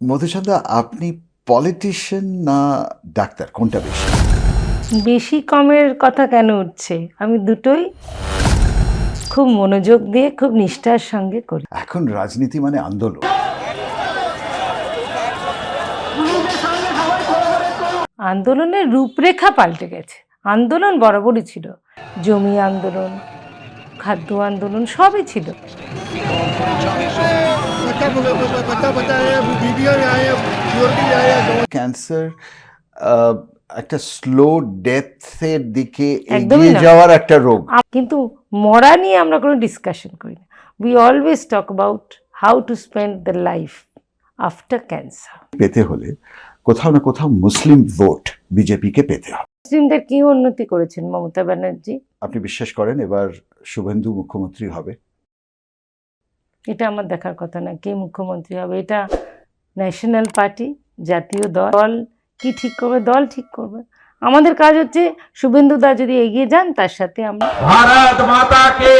মধুচন্দ্রা আপনি পলিটিশিয়ান না ডাক্তার? কোনটা বেশি? বেশি কমের কথা কেন উঠছে? আমি দুটোই খুব মনোযোগ দিয়ে খুব নিষ্ঠার সঙ্গে করি। এখন রাজনীতি মানে আন্দোলন। আন্দোলনের রূপরেখা পাল্টে গেছে। আন্দোলন বরাবরই ছিল। জমি আন্দোলন খাদ্য আন্দোলন সবই ছিল। बच्चा बच्चा बच्चा आए हैं बीबियाँ भी आए हैं बुजुर्ग भी आए हैं ক্যান্সার একটা স্লো ডেথের দিকে একদমই এগিয়ে না। যাওয়ার একটা রোগ আম- কিন্তু মরা নিয়ে আমরা কোনো ডিসকাশন করি না we always talk about how to spend the life after cancer পেতে হলে কোথাও না কোথাও মুসলিম ভোট বিজেপিকে পেতে হবে মুসলিমদের কি উন্নতি করেছেন মমতা ব্যানার্জি আপনি বিশ্বাস করেন এবার শুভেন্দু মুখ্যমন্ত্রী হবে এটা আমার দেখার কথা না, কে মুখ্যমন্ত্রী হবে? এটা ন্যাশনাল পার্টি, জাতীয় দল। দল কি ঠিক করবে? দল ঠিক করবে। আমাদের কাজ হচ্ছে, শুভেন্দু দা যদি এগিয়ে যান, তার সাথে আমরা ভারত মাতাকে